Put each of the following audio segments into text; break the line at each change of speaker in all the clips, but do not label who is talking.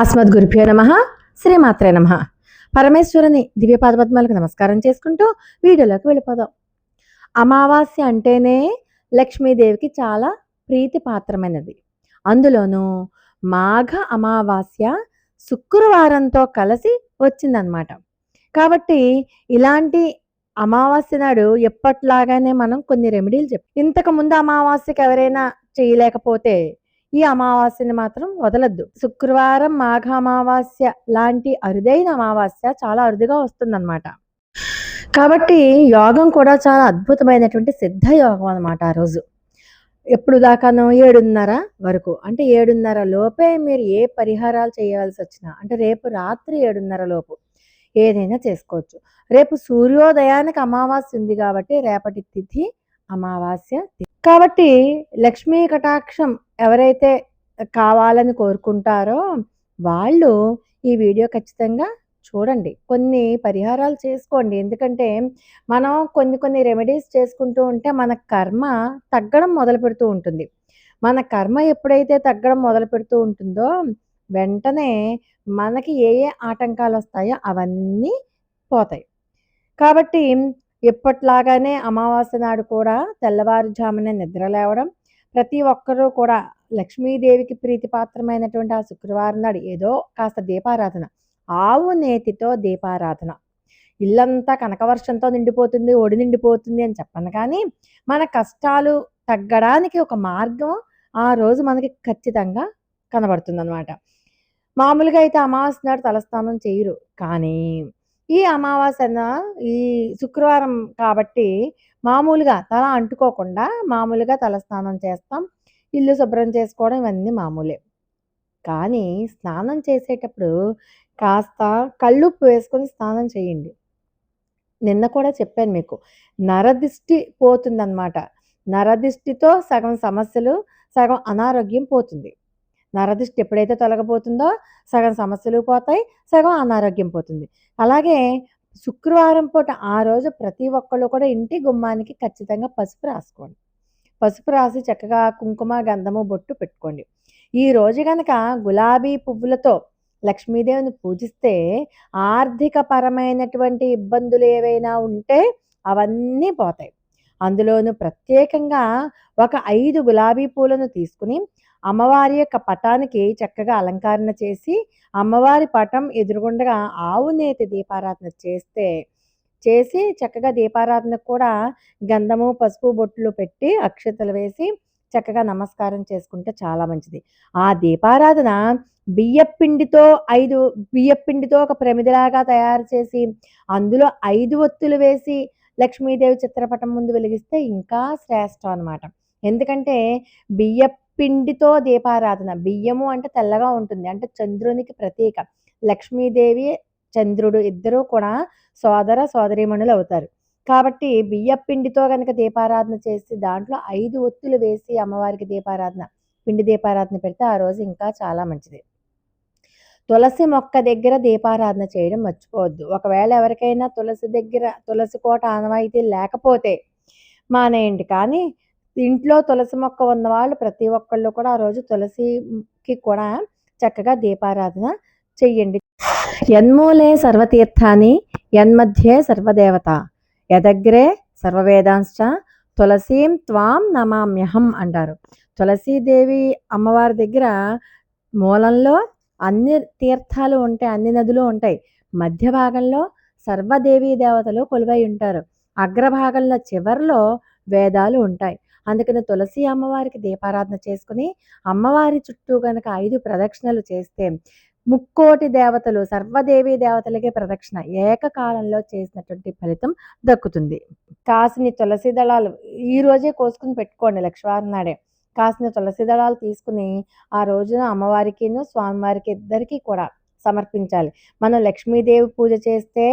అస్మద్ గురుభ్యో నమ శ్రీమాత్రే నమ. పరమేశ్వరుని దివ్యపాదపద్మాలకు నమస్కారం చేసుకుంటూ వీడియోలోకి వెళ్ళిపోదాం. అమావాస్య అంటేనే లక్ష్మీదేవికి చాలా ప్రీతిపాత్రమైనది. అందులోనూ మాఘ అమావాస్య శుక్రవారంతో కలిసి వచ్చిందనమాట కాబట్టి ఇలాంటి అమావాస్య నాడు ఎప్పట్లాగానే మనం కొన్ని రెమెడీలు చెప్ ఇంతకు ముందు అమావాస్యకి ఎవరైనా చేయలేకపోతే ఈ అమావాస్యని మాత్రం వదలద్దు. శుక్రవారం మాఘ అమావాస్య లాంటి అరుదైన అమావాస్య చాలా అరుదుగా వస్తుందన్నమాట. కాబట్టి యోగం కూడా చాలా అద్భుతమైనటువంటి సిద్ధ యోగం అన్నమాట ఆ రోజు. ఎప్పుడు దాకాను ఏడున్నర వరకు. అంటే ఏడున్నర లోపే మీరు ఏ పరిహారాలు చేయవలసి వచ్చినా అంటే రేపు రాత్రి ఏడున్నర లోపు ఏదైనా చేసుకోవచ్చు. రేపు సూర్యోదయానికి అమావాస్య ఉంది కాబట్టి రేపటి తిథి అమావాస్య తిథి. కాబట్టి లక్ష్మీ కటాక్షం ఎవరైతే కావాలని కోరుకుంటారో వాళ్ళు ఈ వీడియో ఖచ్చితంగా చూడండి. కొన్ని పరిహారాలు చేసుకోండి. ఎందుకంటే మనం కొన్ని కొన్ని రెమెడీస్ చేసుకుంటూ ఉంటే మన కర్మ తగ్గడం మొదలు పెడుతూ ఉంటుంది. మన కర్మ ఎప్పుడైతే తగ్గడం మొదలు పెడుతూ ఉంటుందో వెంటనే మనకి ఏ ఏ ఆటంకాలు వస్తాయో అవన్నీ పోతాయి. కాబట్టి ఎప్పట్లాగానే అమావాస్య నాడు కూడా తెల్లవారుజామునే నిద్ర లేవడం ప్రతి ఒక్కరూ కూడా లక్ష్మీదేవికి ప్రీతిపాత్రమైనటువంటి ఆ శుక్రవారం నాడు ఏదో కాస్త దీపారాధన ఆవు నేతితో దీపారాధన. ఇల్లంతా కనకవర్షంతో నిండిపోతుంది ఒడి నిండిపోతుంది అని చెప్పను కానీ మన కష్టాలు తగ్గడానికి ఒక మార్గం ఆ రోజు మనకి ఖచ్చితంగా కనబడుతుంది అనమాట మామూలుగా అయితే అమావాస్య నాడు తలస్నానం చేయరు కానీ ఈ అమావాస్యన ఈ శుక్రవారం కాబట్టి మామూలుగా తల అంటుకోకుండా మామూలుగా తలస్నానం చేస్తాం. ఇల్లు శుభ్రం చేసుకోవడం ఇవన్నీ మామూలే. కానీ స్నానం చేసేటప్పుడు కాస్త కళ్ళుప్పు వేసుకొని స్నానం చేయండి. నిన్న కూడా చెప్పాను మీకు నరదిష్టి పోతుందన్నమాట. నరదిష్టితో సగం సమస్యలు సగం అనారోగ్యం పోతుంది. నరదిష్టి ఎప్పుడైతే తొలగపోతుందో సగం సమస్యలు పోతాయి సగం అనారోగ్యం పోతుంది. అలాగే శుక్రవారం పూట ఆ రోజు ప్రతి ఒక్కళ్ళు కూడా ఇంటి గుమ్మానికి ఖచ్చితంగా పసుపు రాసుకోండి. పసుపు రాసి చక్కగా కుంకుమ గంధము బొట్టు పెట్టుకోండి. ఈ రోజు గనక గులాబీ పువ్వులతో లక్ష్మీదేవిని పూజిస్తే ఆర్థిక పరమైనటువంటి ఇబ్బందులు ఏవైనా ఉంటే అవన్నీ పోతాయి. అందులోనూ ప్రత్యేకంగా ఒక ఐదు గులాబీ పూలను తీసుకుని అమ్మవారి యొక్క పటానికి చక్కగా అలంకరణ చేసి అమ్మవారి పటం ఎదురుగుండగా ఆవు నేతి దీపారాధన చేస్తే చేసి చక్కగా దీపారాధన కూడా గంధము పసుపు బొట్లు పెట్టి అక్షతలు వేసి చక్కగా నమస్కారం చేసుకుంటే చాలా మంచిది. ఆ దీపారాధన బియ్యపిండితో ఐదు బియ్యపిండితో ఒక ప్రమిదిలాగా తయారు చేసి అందులో ఐదు ఒత్తులు వేసి లక్ష్మీదేవి చిత్రపటం ముందు వెలిగిస్తే ఇంకా శ్రేష్టం అన్నమాట. ఎందుకంటే బియ్య పిండితో దీపారాధన. బియ్యము అంటే తెల్లగా ఉంటుంది. అంటే చంద్రునికి ప్రతీక. లక్ష్మీదేవి చంద్రుడు ఇద్దరూ కూడా సోదర సోదరీమణులు అవుతారు. కాబట్టి బియ్య పిండితో కనుక దీపారాధన చేసి దాంట్లో ఐదు ఒత్తులు వేసి అమ్మవారికి దీపారాధన పిండి దీపారాధన పెడితే ఆ రోజు ఇంకా చాలా మంచిది. తులసి మొక్క దగ్గర దీపారాధన చేయడం మర్చిపోవద్దు. ఒకవేళ ఎవరికైనా తులసి దగ్గర తులసి కోట ఆనవాయితీ లేకపోతే మానేయండి. కానీ ఇంట్లో తులసి మొక్క ఉన్న వాళ్ళు ప్రతి ఒక్కళ్ళు కూడా ఆ రోజు తులసికి కూడా చక్కగా దీపారాధన చెయ్యండి. యన్మూలే సర్వతీర్థాన్ని యన్మధ్యే సర్వదేవత యదగ్రే సర్వవేదాంశ తులసీం త్వాం నమామ్యహం అంటారు. తులసీదేవి అమ్మవారి దగ్గర మూలంలో అన్ని తీర్థాలు ఉంటాయి అన్ని నదులు ఉంటాయి. మధ్య భాగంలో సర్వదేవీ దేవతలు కొలువై ఉంటారు. అగ్రభాగంలో చివరిలో వేదాలు ఉంటాయి. అందుకని తులసి అమ్మవారికి దీపారాధన చేసుకుని అమ్మవారి చుట్టూ గనక ఐదు ప్రదక్షిణలు చేస్తే ముక్కోటి దేవతలు సర్వదేవి దేవతలకే ప్రదక్షిణ ఏకకాలంలో చేసినటువంటి ఫలితం దక్కుతుంది. కాసిని తులసి దళాలు ఈ రోజే కోసుకుని పెట్టుకోండి లక్ష్మీవారం నాడే. కాసిన తులసి దళాలు తీసుకుని ఆ రోజున అమ్మవారికిను స్వామివారికి ఇద్దరికీ కూడా సమర్పించాలి. మనం లక్ష్మీదేవి పూజ చేస్తే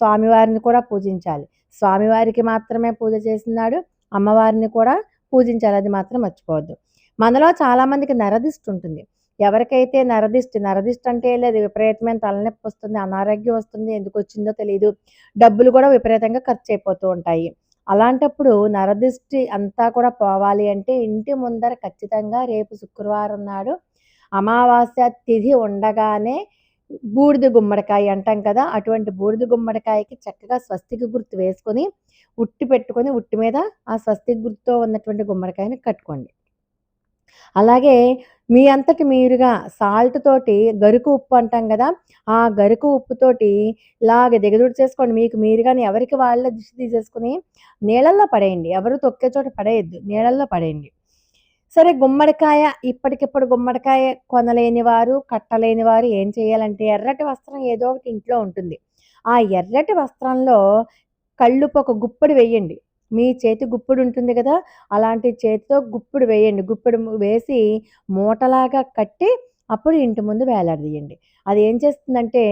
స్వామివారిని కూడా పూజించాలి. స్వామివారికి మాత్రమే పూజ చేసినాడు అమ్మవారిని కూడా పూజించాలి అది మాత్రం మర్చిపోవద్దు. మనలో చాలామందికి నరదిష్టి ఉంటుంది. ఎవరికైతే నరదిష్టి నరదిష్టి అంటే లేదు విపరీతమైన తలనొప్పి వస్తుంది అనారోగ్యం వస్తుంది ఎందుకు వచ్చిందో తెలియదు డబ్బులు కూడా విపరీతంగా ఖర్చు అయిపోతూ ఉంటాయి. అలాంటప్పుడు నరదిష్టి అంతా కూడా పోవాలి అంటే ఇంటి ముందర ఖచ్చితంగా రేపు శుక్రవారం నాడు అమావాస్య తిథి ఉండగానే బూడిద గుమ్మడికాయ అంటాం కదా అటువంటి బూడిద గుమ్మడికాయకి చక్కగా స్వస్తికి గుర్తు వేసుకొని ఉట్టి పెట్టుకొని ఉట్టి మీద ఆ స్వస్తికి గుర్తుతో ఉన్నటువంటి గుమ్మడికాయని కట్టుకోండి. అలాగే మీ అంతటి మీరుగా సాల్ట్ తోటి గరుకు ఉప్పు అంటాం కదా ఆ గరుకు ఉప్పుతోటి ఇలాగ దిగదుడు చేసుకోండి. మీకు మీరుగాని ఎవరికి వాళ్ళ దిష్టి తీసేసుకుని నీళ్ళల్లో పడేయండి. ఎవరు తొక్కే చోట పడేయద్దు. నీళ్ళల్లో పడేయండి. సరే గుమ్మడికాయ ఇప్పటికిప్పుడు గుమ్మడికాయ కొనలేని వారు కట్టలేని వారు ఏం చేయాలంటే ఎర్రటి వస్త్రం ఏదో ఒకటి ఇంట్లో ఉంటుంది. ఆ ఎర్రటి వస్త్రంలో కళ్ళుపు ఒక గుప్పడి వేయండి. మీ చేతి గుప్పుడు ఉంటుంది కదా అలాంటి చేతితో గుప్పుడు వేయండి. గుప్పుడు వేసి మూటలాగా కట్టి అప్పుడు ఇంటి ముందు వేలాడదీయండి. అది ఏం చేస్తుందంటే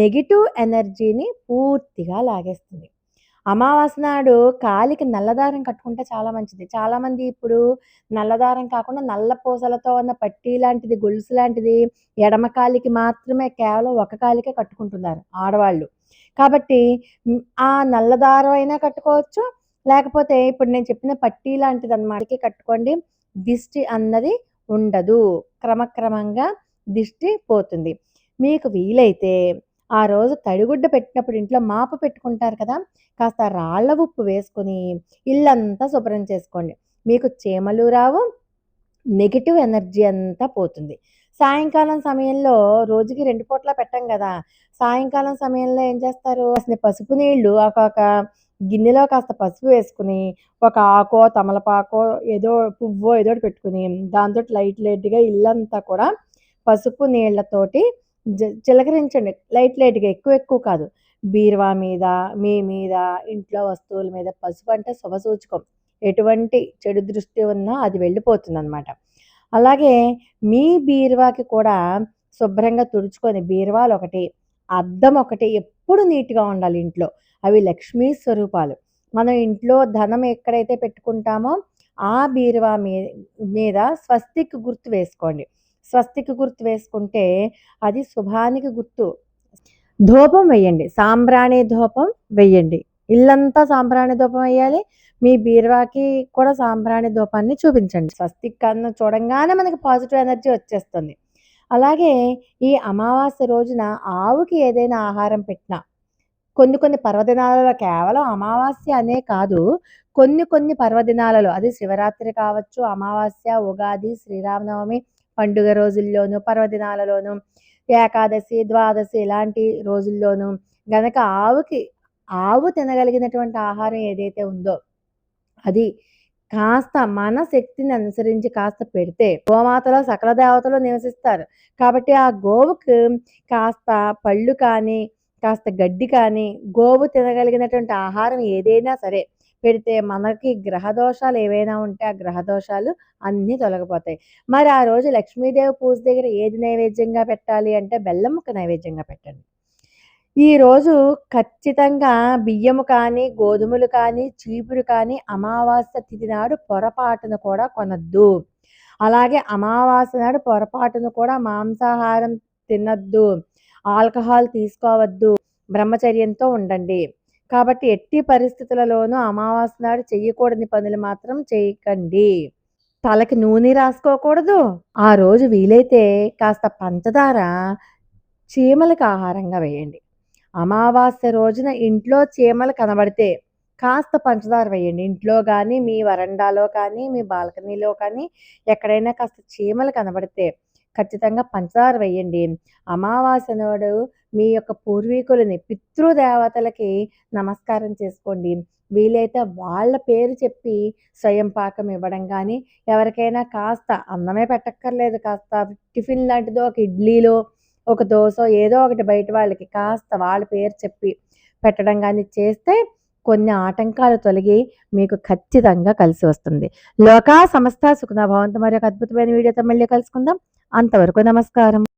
నెగిటివ్ ఎనర్జీని పూర్తిగా లాగేస్తుంది. అమావాస్య నాడు కాలికి నల్లదారం కట్టుకుంటే చాలా మంచిది. చాలామంది ఇప్పుడు నల్లదారం కాకుండా నల్ల పూసలతో ఉన్న పట్టీ లాంటిది గొలుసు లాంటిది ఎడమ కాలికి మాత్రమే కేవలం ఒక కాలికే కట్టుకుంటున్నారు ఆడవాళ్ళు. కాబట్టి ఆ నల్లదారం అయినా కట్టుకోవచ్చు. లేకపోతే ఇప్పుడు నేను చెప్పిన పట్టీ లాంటిది అన్నమాటకి కట్టుకోండి. దిష్టి అన్నది ఉండదు. క్రమక్రమంగా దిష్టి పోతుంది. మీకు వీలైతే ఆ రోజు తడిగుడ్డ పెట్టినప్పుడు ఇంట్లో మాపు పెట్టుకుంటారు కదా కాస్త రాళ్ళ ఉప్పు వేసుకొని ఇల్లంతా శుభ్రం చేసుకోండి. మీకు చీమలు రావు నెగిటివ్ ఎనర్జీ అంతా పోతుంది. సాయంకాలం సమయంలో రోజుకి రెండు పూట్ల పెట్టం కదా సాయంకాలం సమయంలో ఏం చేస్తారు? అసలు పసుపు నీళ్ళు ఒక్కొక్క గిన్నెలో కాస్త పసుపు వేసుకుని ఒక ఆకో తమలపాకో ఏదో పువ్వో ఏదో ఒకటి పెట్టుకుని దాంతో లైట్ లైట్గా ఇల్లంతా కూడా పసుపు నీళ్ళతోటి చిలకరించండి. లైట్ లైట్గా ఎక్కువ ఎక్కువ కాదు. బీరువా మీద మీ మీద ఇంట్లో వస్తువుల మీద పసుపు అంటే శుభసూచకం. ఎటువంటి చెడు దృష్టి ఉన్నా అది వెళ్ళిపోతుంది అనమాట అలాగే మీ బీరువాకి కూడా శుభ్రంగా తుడుచుకొని బీరువాలు ఒకటి అద్దం ఒకటి ఎప్పుడు నీట్గా ఉండాలి ఇంట్లో. అవి లక్ష్మీ స్వరూపాలు. మనం ఇంట్లో ధనం ఎక్కడైతే పెట్టుకుంటామో ఆ బీరువా మీ మీద స్వస్తిక్ గుర్తు వేసుకోండి. స్వస్తికి గుర్తు వేసుకుంటే అది శుభానికి గుర్తు. ధూపం వేయండి. సాంబ్రాణి ధూపం వేయండి. ఇల్లంతా సాంబ్రాణి ధూపం వేయాలి. మీ బీరువాకి కూడా సాంబ్రాణి ధూపాన్ని చూపించండి. స్వస్తిక్ అన్న చూడంగానే మనకి పాజిటివ్ ఎనర్జీ వచ్చేస్తుంది. అలాగే ఈ అమావాస్య రోజున ఆవుకి ఏదైనా ఆహారం పెట్టినా కొన్ని కొన్ని పర్వదినాలలో కేవలం అమావాస్య అనే కాదు కొన్ని కొన్ని పర్వదినాలలో అది శివరాత్రి కావచ్చు అమావాస్య ఉగాది శ్రీరామనవమి పండుగ రోజుల్లోనూ పర్వదినాలలోనూ ఏకాదశి ద్వాదశి ఇలాంటి రోజుల్లోనూ గనక ఆవుకి ఆవు తినగలిగినటువంటి ఆహారం ఏదైతే ఉందో అది కాస్త మన శక్తిని అనుసరించి కాస్త పెడితే గోమాతలో సకల దేవతలు నివసిస్తారు. కాబట్టి ఆ గోవుకు కాస్త పళ్ళు కానీ కాస్త గడ్డి కానీ గోవు తినగలిగినటువంటి ఆహారం ఏదైనా సరే పెడితే మనకి గ్రహ దోషాలు ఏవైనా ఉంటే ఆ గ్రహ దోషాలు అన్నీ తొలగిపోతాయి. మరి ఆ రోజు లక్ష్మీదేవి పూజ దగ్గర ఏది నైవేద్యంగా పెట్టాలి అంటే బెల్లం ముక్క నైవేద్యంగా పెట్టండి. ఈ రోజు ఖచ్చితంగా బియ్యము కానీ గోధుమలు కానీ చీపురు కానీ అమావాస్య తిథి నాడు పొరపాటును కూడా కొనద్దు. అలాగే అమావాస్య నాడు పొరపాటున కూడా మాంసాహారం తినద్దు. ఆల్కహాల్ తీసుకోవద్దు. బ్రహ్మచర్యంతో ఉండండి. కాబట్టి ఎట్టి పరిస్థితులలోనూ అమావాస్య నాడు చెయ్యకూడని పనులు మాత్రం చేయకండి. తలకి నూనె రాసుకోకూడదు. ఆ రోజు వీలైతే కాస్త పంచదార చీమలకు ఆహారంగా వేయండి. అమావాస్య రోజున ఇంట్లో చీమలు కనబడితే కాస్త పంచదార వేయండి. ఇంట్లో కానీ మీ వరండాలో కానీ మీ బాల్కనీలో కానీ ఎక్కడైనా కాస్త చీమలు కనబడితే ఖచ్చితంగా పంచదార వేయండి అమావాస్య నాడు మీ యొక్క పూర్వీకులని పితృదేవతలకి నమస్కారం చేసుకోండి. వీలైతే వాళ్ళ పేరు చెప్పి స్వయం పాకం ఇవ్వడం కానీ ఎవరికైనా కాస్త అన్నమే పెట్టక్కర్లేదు. కాస్త టిఫిన్ లాంటిదో ఒక ఇడ్లీలో ఒక దోశ ఏదో ఒకటి బయట వాళ్ళకి కాస్త వాళ్ళ పేరు చెప్పి పెట్టడం కానీ చేస్తే కొన్ని ఆటంకాలు తొలగి మీకు ఖచ్చితంగా కలిసి వస్తుంది. లోకా సమస్త సుఖన మరి ఒక అద్భుతమైన వీడియోతో మళ్ళీ కలుసుకుందాం. అంతవరకు నమస్కారం.